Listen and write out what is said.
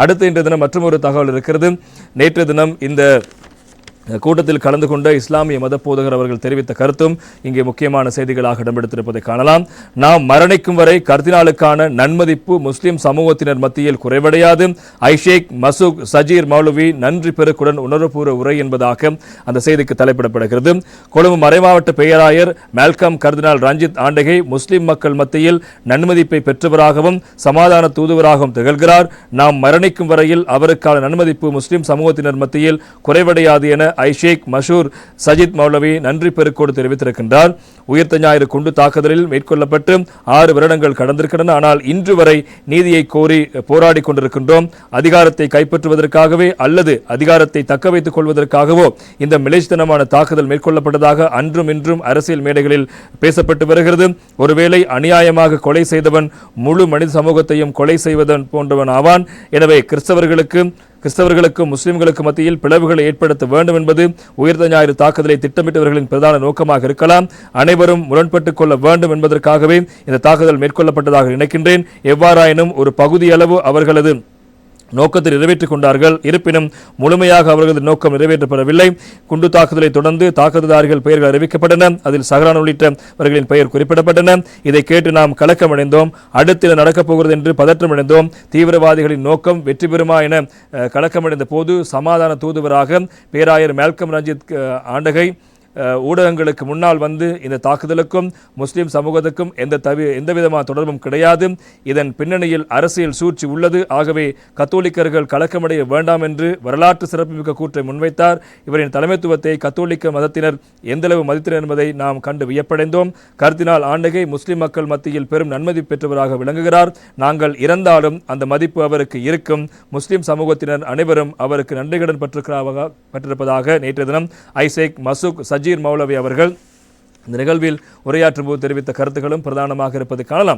அடுத்து இன்றைய தினம் மற்றும் ஒரு தகவல் இருக்கிறது. நேற்று தினம் இந்த கூட்டத்தில் கலந்து கொண்ட இஸ்லாமிய மத போதகர் அவர்கள் தெரிவித்த கருத்தும் இங்கே முக்கியமான செய்திகளாக இடம்பெடுத்திருப்பதை காணலாம். நாம் மரணிக்கும் வரை கர்தினாலுக்கான நன்மதிப்பு முஸ்லிம் சமூகத்தினர் மத்தியில் குறைவடையாது. ஐஷேக் மசூக் சஜீர் மௌலவி நன்றி பெருக்குடன் உணர்வுபூர்வ உரை என்பதாக அந்த செய்திக்கு தலைப்பிடப்படுகிறது. கொழும்பு மறைமாவட்ட பெயராயர் மேல்கம் கர்தினால் ரஞ்சித் ஆண்டகை முஸ்லிம் மக்கள் மத்தியில் நன்மதிப்பை பெற்றவராகவும் சமாதான தூதுவராகவும் திகழ்கிறார். நாம் மரணிக்கும் வரையில் அவருக்கான நன்மதிப்பு முஸ்லிம் சமூகத்தினர் மத்தியில் குறைவடையாது என ஐஷேக் மஷூர் சஜித் மௌலவி நன்றி பெருக்கோடு தெரிவித்திருக்கின்றார். உயிர்த்த ஞாயிறு குண்டு தாக்குதலில் மேற்கொள்ளப்பட்டு ஆறு வருடங்கள் கடந்திருக்கின்றன. ஆனால் இன்று வரை நீதியை கோரி போராடி கொண்டிருக்கின்றோம். அதிகாரத்தை கைப்பற்றுவதற்காகவே அல்லது அதிகாரத்தை தக்க வைத்துக் கொள்வதற்காகவோ இந்த மிலேஷ்தனமான தாக்குதல் மேற்கொள்ளப்பட்டதாக அன்றும் இன்றும் அரசியல் மேடைகளில் பேசப்பட்டு வருகிறது. ஒருவேளை அநியாயமாக கொலை செய்தவன் முழு மனித சமூகத்தையும் கொலை செய்வதன் போன்றவன் ஆவான். எனவே கிறிஸ்தவர்களுக்கு கிறிஸ்தவர்களுக்கும் முஸ்லிம்களுக்கு மத்தியில் பிளவுகளை ஏற்படுத்த வேண்டும் என்பது உயிர்த்த ஞாயிறு தாக்குதலை திட்டமிட்டவர்களின் பிரதான நோக்கமாக இருக்கலாம். அனைவரும் முரண்பட்டுக் கொள்ள வேண்டும் என்பதற்காகவே இந்த தாக்குதல் மேற்கொள்ளப்பட்டதாக நினைக்கின்றேன். எவ்வாறாயினும் ஒரு பகுதியளவு அவர்களது நோக்கத்தை நிறைவேற்றிக் கொண்டார்கள். இருப்பினும் முழுமையாக அவர்களது நோக்கம் நிறைவேற்றப்படவில்லை. குண்டு தாக்குதலை தொடர்ந்து தாக்குதல்தாரிகள் பெயர்கள் அறிவிக்கப்பட்டன. அதில் சஹரான் உள்ளிட்டவர்களின் பெயர் குறிப்பிடப்பட்டன. இதை கேட்டு நாம் கலக்கமடைந்தோம். அடுத்து நடக்கப் போகிறது என்று பதற்றமடைந்தோம். தீவிரவாதிகளின் நோக்கம் வெற்றி பெறுமா என கலக்கமடைந்த போது சமாதான தூதுவராக பேராயர் மேல்கம் ரஞ்சித் ஆண்டகை ஊடகங்களுக்கு முன்னால் வந்து இந்த தாக்குதலுக்கும் முஸ்லீம் சமூகத்துக்கும் எந்த தவி எந்த விதமான தொடர்பும் கிடையாது. இதன் பின்னணியில் அரசியல் சூழ்ச்சி உள்ளது. ஆகவே கத்தோலிக்கர்கள் கலக்கமடைய வேண்டாம் என்று வரலாற்று சிறப்புமிக்க கூற்றை முன்வைத்தார். இவரின் தலைமைத்துவத்தை கத்தோலிக்க மதத்தினர் எந்தளவு மதித்தனர் என்பதை நாம் கண்டு வியப்படைந்தோம். கருத்தினால் ஆண்டகை முஸ்லிம் மக்கள் மத்தியில் பெரும் நன்மதி பெற்றவராக விளங்குகிறார். நாங்கள் இறந்தாலும் அந்த மதிப்பு அவருக்கு இருக்கும். முஸ்லிம் சமூகத்தினர் அனைவரும் அவருக்கு நன்றிகடன் பட்டிருக்கிறதாக பெற்றிருப்பதாக நேற்றைய தினம் ஐசேக் மசூக் சஜ் நஜீர் மௌலவி அவர்கள் இந்த நிகழ்வில் உரையாற்றும் போது தெரிவித்த கருத்துக்களும் பிரதானமாக இருப்பதை காணலாம்.